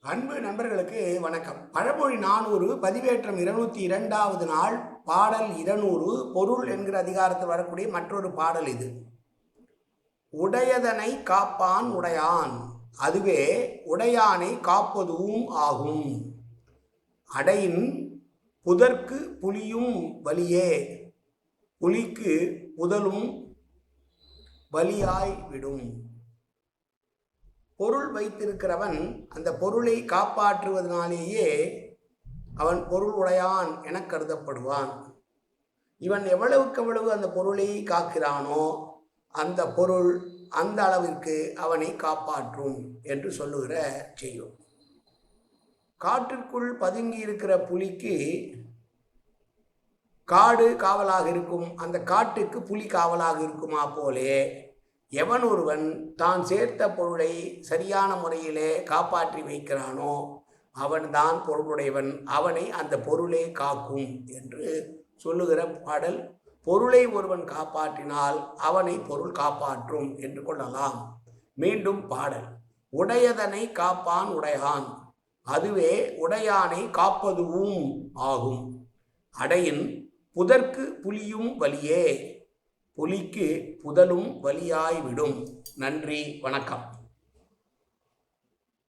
அன்பு நண்பர்களுக்கு வணக்கம். பழமொழி நானூறு பதிவேற்றம் இருநூத்தி இரண்டாவது நாள் பாடல் இருநூறு பொருள் என்கிற அதிகாரத்தில் வரக்கூடிய மற்றொரு பாடல் இது. உடையதனை காப்பான் உடையான் அதுவே உடையானை காப்பதும் ஆகும். அடையின் புதற்கு புலியும் வலியே புலிக்கு புதலும் வலியாய் விடும். பொருள் வைத்திருக்கிறவன் அந்த பொருளை காப்பாற்றுவதனாலேயே அவன் பொருள் உடையான் என கருதப்படுவான். இவன் எவ்வளவுக்கு எவ்வளவு அந்த பொருளை காக்கிறானோ அந்த பொருள் அந்த அளவிற்கு அவனை காப்பாற்றும் என்று சொல்லுகிற செய்யும். காட்டிற்குள் பதுங்கி இருக்கிற புலிக்கு காடு காவலாக இருக்கும். அந்த காட்டுக்கு புலி காவலாக இருக்குமா போலே எவன் ஒருவன் தான் சேர்த்த பொருளை சரியான முறையிலே காப்பாற்றி வைக்கிறானோ அவன்தான் பொருளுடையவன். அவனை அந்த பொருளே காக்கும் என்று சொல்லுகிற பாடல் பொருளை ஒருவன் காப்பாற்றினால் அவனை பொருள் காப்பாற்றும் என்று கொள்ளலாம். மீண்டும் பாடல் உடையதனை காப்பான் உடையான் அதுவே உடையானை காப்பதுவும் ஆகும். அடையின் புதற்கு புலியும் வலியே புலிக்கு புதலும் வலியாய் விடும் நன்றி வணக்கம்.